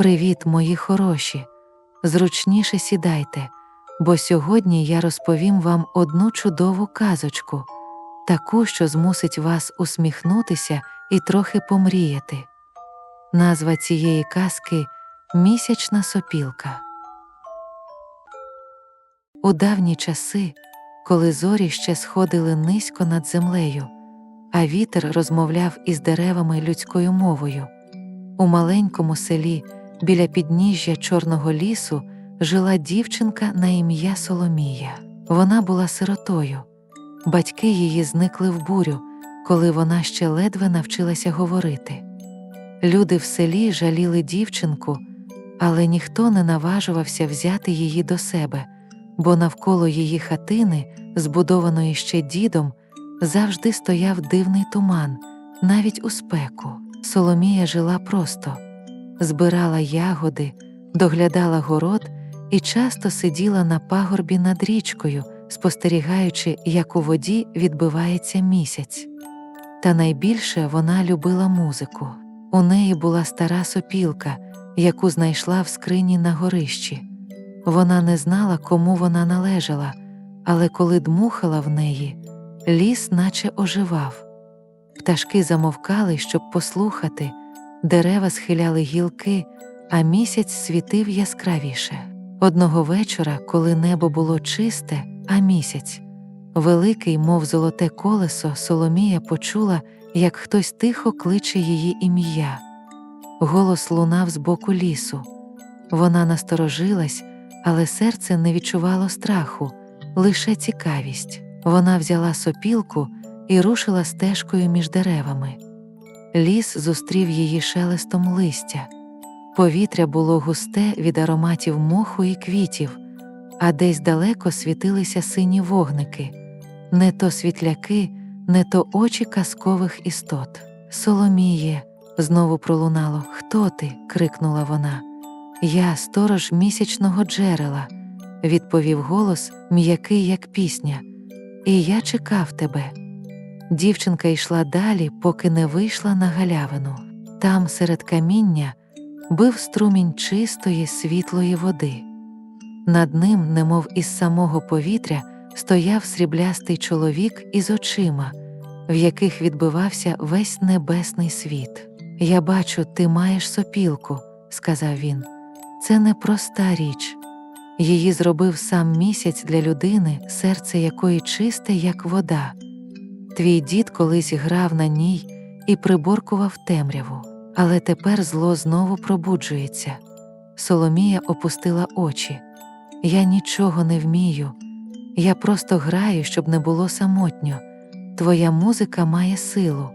Привіт, мої хороші. Зручніше сідайте, бо сьогодні я розповім вам одну чудову казочку, таку, що змусить вас усміхнутися і трохи помріяти. Назва цієї казки Місячна сопілка. У давні часи, коли зорі ще сходили низько над землею, а вітер розмовляв із деревами людською мовою, у маленькому селі біля підніжжя Чорного лісу жила дівчинка на ім'я Соломія. Вона була сиротою. Батьки її зникли в бурю, коли вона ще ледве навчилася говорити. Люди в селі жаліли дівчинку, але ніхто не наважувався взяти її до себе, бо навколо її хатини, збудованої ще дідом, завжди стояв дивний туман, навіть у спеку. Соломія жила просто, збирала ягоди, доглядала город і часто сиділа на пагорбі над річкою, спостерігаючи, як у воді відбивається місяць. Та найбільше вона любила музику. У неї була стара сопілка, яку знайшла в скрині на горищі. Вона не знала, кому вона належала, але коли дмухала в неї, ліс наче оживав. Пташки замовкали, щоб послухати, дерева схиляли гілки, а місяць світив яскравіше. Одного вечора, коли небо було чисте, а місяць, великий, мов золоте колесо, Соломія почула, як хтось тихо кличе її ім'я. Голос лунав з боку лісу. Вона насторожилась, але серце не відчувало страху, лише цікавість. Вона взяла сопілку і рушила стежкою між деревами. Ліс зустрів її шелестом листя. Повітря було густе від ароматів моху і квітів, а десь далеко світилися сині вогники, не то світляки, не то очі казкових істот. Соломіє, знову пролунало. Хто ти? крикнула вона. Я сторож місячного джерела, відповів голос, м'який, як пісня. І я чекав тебе. Дівчинка йшла далі, поки не вийшла на галявину. Там, серед каміння, бив струмінь чистої, світлої води. Над ним, немов із самого повітря, стояв сріблястий чоловік із очима, в яких відбивався весь небесний світ. Я бачу, ти маєш сопілку, сказав він. Це не проста річ. Її зробив сам місяць для людини, серце якої чисте, як вода. Твій дід колись грав на ній і приборкував темряву, але тепер зло знову пробуджується. Соломія опустила очі. Я нічого не вмію, я просто граю, щоб не було самотньо. Твоя музика має силу,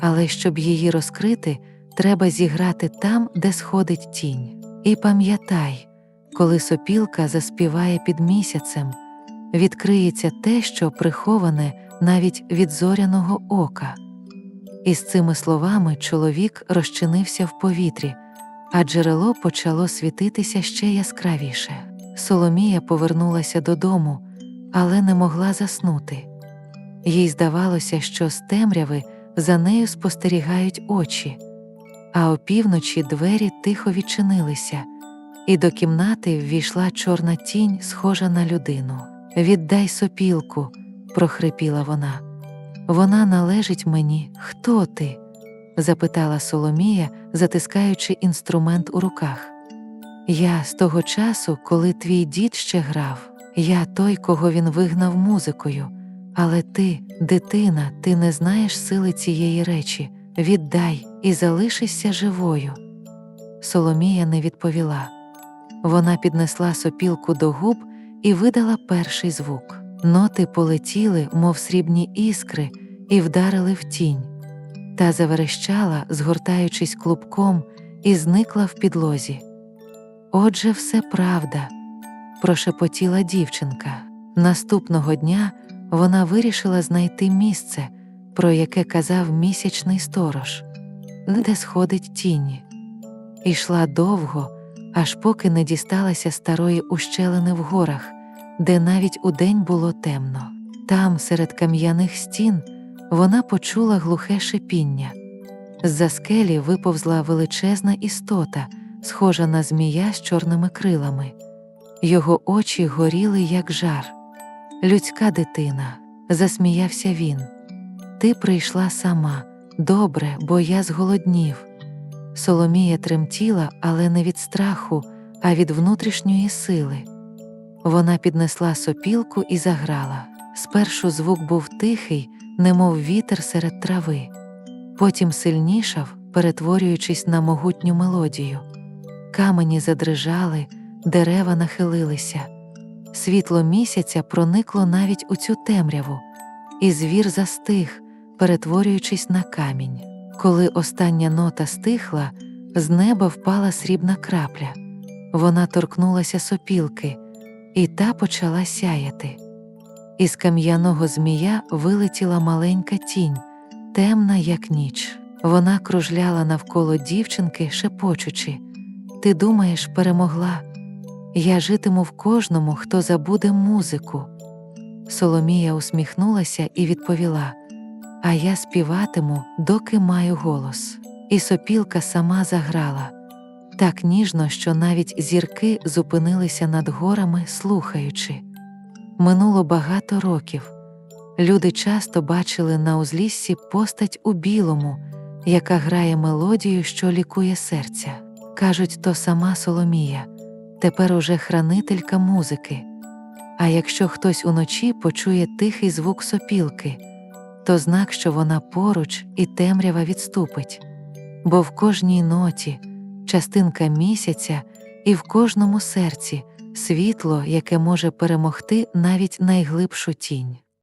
але щоб її розкрити, треба зіграти там, де сходить тінь. І пам'ятай, коли сопілка заспіває під місяцем, відкриється те, що приховане навіть від зоряного ока. І з цими словами чоловік розчинився в повітрі, а джерело почало світитися ще яскравіше. Соломія повернулася додому, але не могла заснути. Їй здавалося, що з темряви за нею спостерігають очі, а опівночі двері тихо відчинилися, і до кімнати ввійшла чорна тінь, схожа на людину. Віддай сопілку, прохрипіла вона. Вона належить мені. Хто ти? запитала Соломія, затискаючи інструмент у руках. Я з того часу, коли твій дід ще грав, я той, кого він вигнав музикою, але ти, дитина, ти не знаєш сили цієї речі. Віддай і залишишся живою. Соломія не відповіла. Вона піднесла сопілку до губ і видала перший звук. Ноти полетіли, мов срібні іскри, і вдарили в тінь, та заверещала, згортаючись клубком, і зникла в підлозі. Отже, все правда, прошепотіла дівчинка. Наступного дня вона вирішила знайти місце, про яке казав місячний сторож, де сходить тіні. Ішла довго, аж поки не дісталася старої ущелини в горах, де навіть удень було темно. Там, серед кам'яних стін, вона почула глухе шипіння. З за скелі виповзла величезна істота, схожа на змія з чорними крилами. Його очі горіли, як жар. Людська дитина, засміявся він. Ти прийшла сама. Добре, бо я зголоднів. Соломія тремтіла, але не від страху, а від внутрішньої сили. Вона піднесла сопілку і заграла. Спершу звук був тихий, немов вітер серед трави, потім сильнішав, перетворюючись на могутню мелодію. Камені задрижали, дерева нахилилися. Світло місяця проникло навіть у цю темряву, і звір застиг, перетворюючись на камінь. Коли остання нота стихла, з неба впала срібна крапля. Вона торкнулася сопілки, і та почала сяяти. Із кам'яного змія вилетіла маленька тінь, темна, як ніч. Вона кружляла навколо дівчинки, шепочучи Ти думаєш, перемогла? Я житиму в кожному, хто забуде музику. Соломія усміхнулася і відповіла А я співатиму, доки маю голос. І сопілка сама заграла так ніжно, що навіть зірки зупинилися над горами, слухаючи. Минуло багато років. Люди часто бачили на узліссі постать у білому, яка грає мелодію, що лікує серця. Кажуть, то сама Соломія, тепер уже хранителька музики. А якщо хтось уночі почує тихий звук сопілки, то знак, що вона поруч і темрява відступить, бо в кожній ноті частинка місяця і в кожному серці світло, яке може перемогти навіть найглибшу тінь.